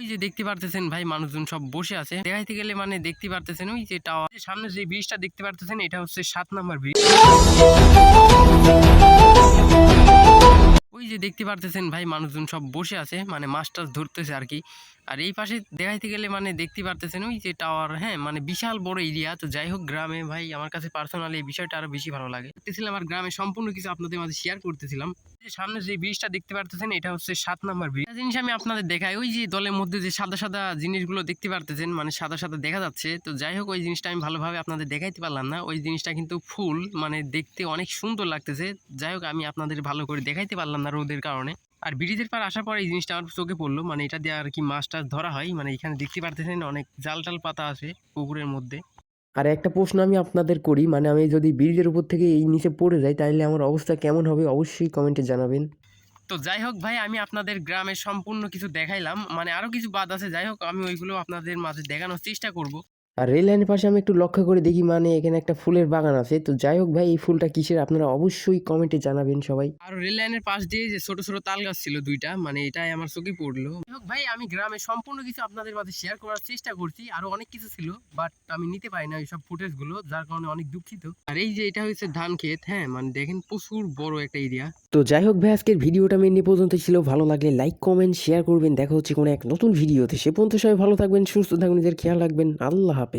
ওই যে দেখতে পারতেছেন ভাই মানুষজন সব বসে আছে। দেখাইতে গেলে মানে দেখতে পারতেছেন ওই যে টাওয়ার সামনে যে ব্রিজটা দেখতে পারতেছেন, এটা হচ্ছে সাত নাম্বার ব্রিজ ওই যে দেখতে পারতেছেন ভাই মানুষজন সব বসে আছে মানে মাছ টাছ ধরতেছে আর কি। আর এই পাশে দেখাইতে গেলে মানে দেখতে পারতেছেন ওই যে টাওয়ার হ্যাঁ মানে বিশাল বড় এরিয়া তো যাই হোক, গ্রামে ভাই, আমার কাছে পার্সোনালি এই বিষয়টা আরও বেশি ভালো লাগে। দেখতেছিলাম আর গ্রামে সম্পূর্ণ কিছু আপনাদের মাঝে শেয়ার করতেছিলাম। সামনে যে ব্রিজটা দেখতে পারতেছেন, এটা হচ্ছে সাত নাম্বার ব্রিজ জিনিস আমি আপনাদের দেখাই, ওই যে দলের মধ্যে যে সাদা সাদা জিনিসগুলো দেখতে পারতেছেন মানে সাদা সাদা দেখা যাচ্ছে। তো যাই হোক, ওই জিনিসটা আমি ভালোভাবে আপনাদের দেখাইতে পারলাম না। ওই জিনিসটা কিন্তু ফুল মানে দেখতে অনেক সুন্দর লাগতেছে। যাই হোক, আমি আপনাদের ভালো করে দেখাইতে পারলাম না রোদের কারণে। আর ব্রিজের পার আসার পরে এই জিনিসটা আমার চোখে পড়ল মানে এটা দিয়ে আর কি মাছ টাছ ধরা হয় মানে এখানে দেখতে পারতেছেন অনেক জাল টাল পাতা আছে পুকুরের মধ্যে। আর একটা প্রশ্ন আমি আপনাদের করি মানে আমি যদি ব্রিজের উপর থেকে এই নিচে পড়ে যাই তাহলে আমার অবস্থা কেমন হবে অবশ্যই কমেন্টে জানাবেন। তো যাই হোক ভাই আমি আপনাদের গ্রামের সম্পূর্ণ কিছু দেখাইলাম মানে আরও কিছু বাদ আছে যাই হোক আমি ওইগুলো আপনাদের মাঝে দেখানোর চেষ্টা করব। আর রেল লাইনের পাশে আমি একটু লক্ষ্য করে দেখি মানে এখানে একটা ফুলের বাগান আছে। তো যাই হোক ভাই এই ফুলটা কিসের আপনারা অবশ্যই কমেন্টে জানাবেন সবাই। আর রেল লাইনের পাশ দিয়ে যে ছোট ছোট তাল গাছ ছিল দুইটা মানে এটাই আমার চোখে পড়ল। ভাই আমি গ্রামে সম্পূর্ণ কিছু আপনাদের মাঝে শেয়ার করার চেষ্টা করছি। আরও অনেক কিছু ছিল বাট আমি নিতে পারি না এইসব ফুটেজগুলো যার কারণে অনেক দুঃখিত। আর এই যে এটা হচ্ছে ধান ক্ষেত হ্যাঁ মানে দেখেন প্রচুর বড় একটা এরিয়া তো যাই হোক ভাই আজকের ভিডিওটা আমি এ পর্যন্ত ছিল। ভালো লাগলে লাইক কমেন্ট শেয়ার করবেন। দেখা হচ্ছে কোনো এক নতুন ভিডিওতে। সে পর্যন্ত সবাই ভালো থাকবেন সুস্থ থাকবেন নিজের খেয়াল রাখবেন। আল্লাহ হাফেজ।